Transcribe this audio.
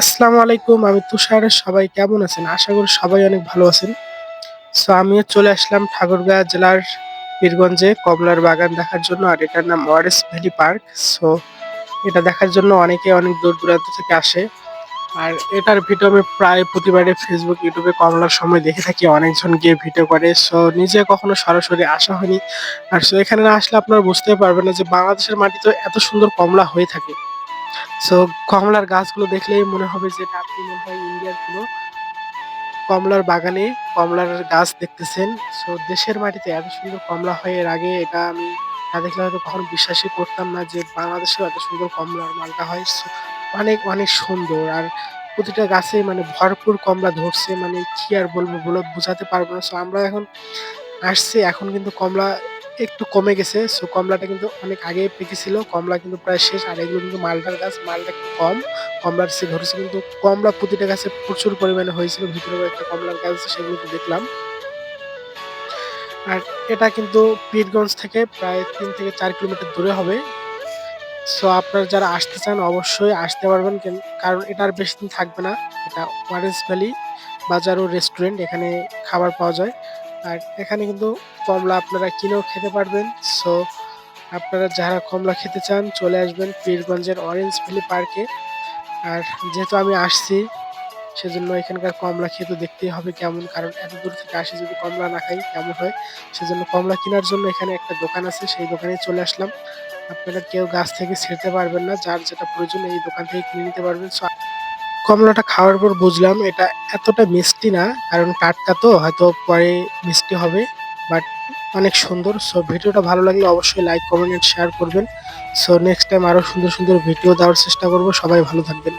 আসসালামু আলাইকুম, আমি তুষার। সবাই কেমন আছেন? আশা করি সবাই অনেক ভালো আছেন। সো আমিও চলে আসলাম ঠাকুরগাঁ জেলার পীরগঞ্জে কমলার বাগান দেখার জন্য, আর এটার নাম ওয়ারেস ভ্যালি পার্ক সো এটা দেখার জন্য অনেকে অনেক দূর দূরান্ত থেকে আসে। আর এটার ভিডিও আমি প্রায় প্রতিবারে ফেসবুক ইউটিউবে কমলার সময় দেখে থাকি, অনেকজন গিয়ে ভিডিও করে। সো নিজে কখনো সরাসরি আসা হয়নি। আর সো এখানে না আসলে আপনারা বুঝতে পারবেন না যে বাংলাদেশের মাটিতে এত সুন্দর কমলা হয়ে থাকে। সো কমলার গাছগুলো দেখলেই মনে হবে যে আপনি মনে হয় ইন্ডিয়ার কোনো কমলার বাগানে কমলার গাছ দেখতেছেন। সো দেশের মাটিতে এত সুন্দর কমলা হয় এর আগে এটা আমি না দেখলে হয়তো কখনো বিশ্বাসই করতাম না যে বাংলাদেশেও এত সুন্দর কমলার মালটা হয়। অনেক, অনেক সুন্দর আর প্রতিটা গাছে মানে ভরপুর কমলা ধরছে মানে কি আর বলব বলে বোঝাতে পারব না। সো আমরা এখন আসছে এখন কিন্তু কমলা একটু কমে গেছে। সো কমলাটা কিন্তু অনেক আগেই পেকেছিল। কমলা কিন্তু প্রায় শেষ। আর এগুলো কিন্তু মালটার গাছ। মালটা একটু কম। কমলার সে ধরেছে কিন্তু কমলা প্রতিটা গাছে প্রচুর পরিমাণে হয়েছিল। ভিতরে একটা কমলার গাছ সেগুলো দেখলাম। আর এটা কিন্তু পীরগঞ্জ থেকে প্রায় তিন থেকে চার কিলোমিটার দূরে হবে। সো আপনারা যারা আসতে চান অবশ্যই আসতে পারবেন কারণ এটা আর বেশি দিন থাকবে না। এটা অরেঞ্জ ভ্যালি বাজার ও রেস্টুরেন্ট এখানে খাবার পাওয়া যায়। আর এখানে কিন্তু কমলা আপনারা কিনেও খেতে পারবেন। সো আপনারা যারা কমলা খেতে চান, চলে আসবেন পীরগঞ্জের অরেঞ্জ ভ্যালি পার্কে। আর যেহেতু আমি আসছি, সেজন্য এখানকার কমলা খেয়ে তো দেখতেই হবে কেমন, কারণ এত দূর থেকে আসি যদি কমলা না খাই, কেমন হয় সেজন্য কমলা কেনার জন্য এখানে একটা দোকান আছে, সেই দোকানে চলে আসলাম আপনারা কেউ গাছ থেকে ছিঁড়তে পারবেন না, যার যেটা প্রয়োজন এই দোকান থেকে কিনে নিতে পারবেন কমলাটা খাওয়ার পর বুঝলাম এটা এতটা মিষ্টি না, কারণ টাটকা তো, হয়তো পরে মিষ্টি হবে বাট অনেক সুন্দর। সো ভিডিওটা ভালো লাগলে অবশ্যই লাইক কমেন্ট শেয়ার করবেন। সো নেক্সট টাইম আরও সুন্দর সুন্দর ভিডিও দেওয়ার চেষ্টা করব। সবাই ভালো থাকবেন।